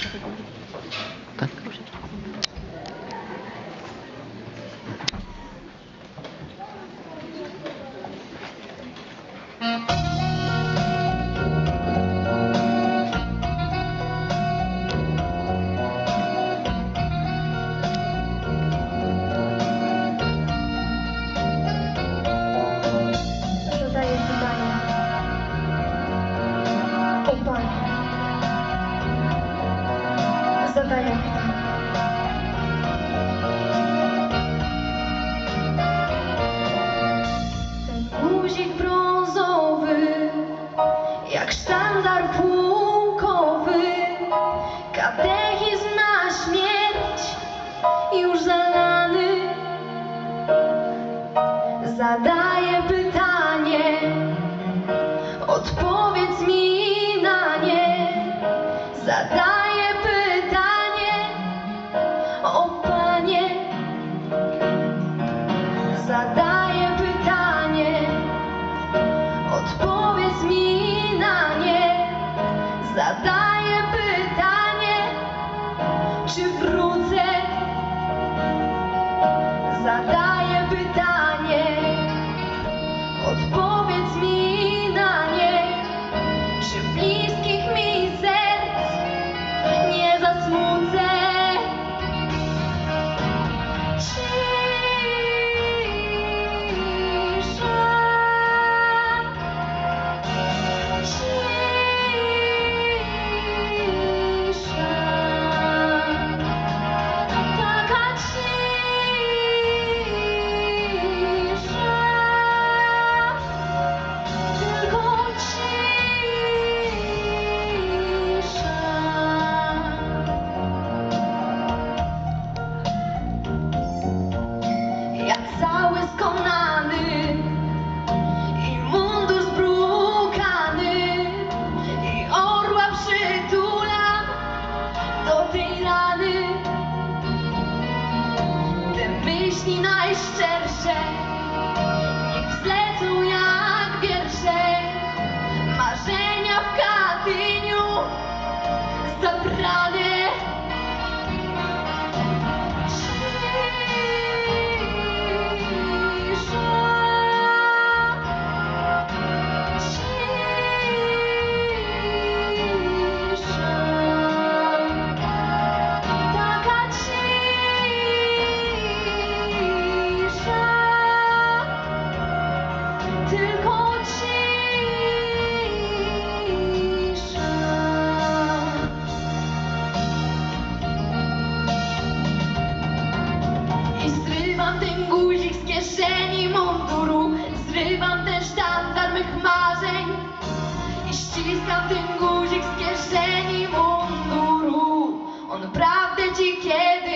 这个东西。Ten guzik brązowy, jak sztandar pułkowy, katechizm na śmierć, już zalany. Zadaję pytanie, odpowiedz mi myśli najszczersze niech wzlecą jak wiersze marzenia w Katyniu zabrane. Tylko cisza. I zrywam ten guzik z kieszeni munduru Zrywam ten sztandar mych marzeń I ściskam ten guzik z kieszeni munduru On prawdę dzikiej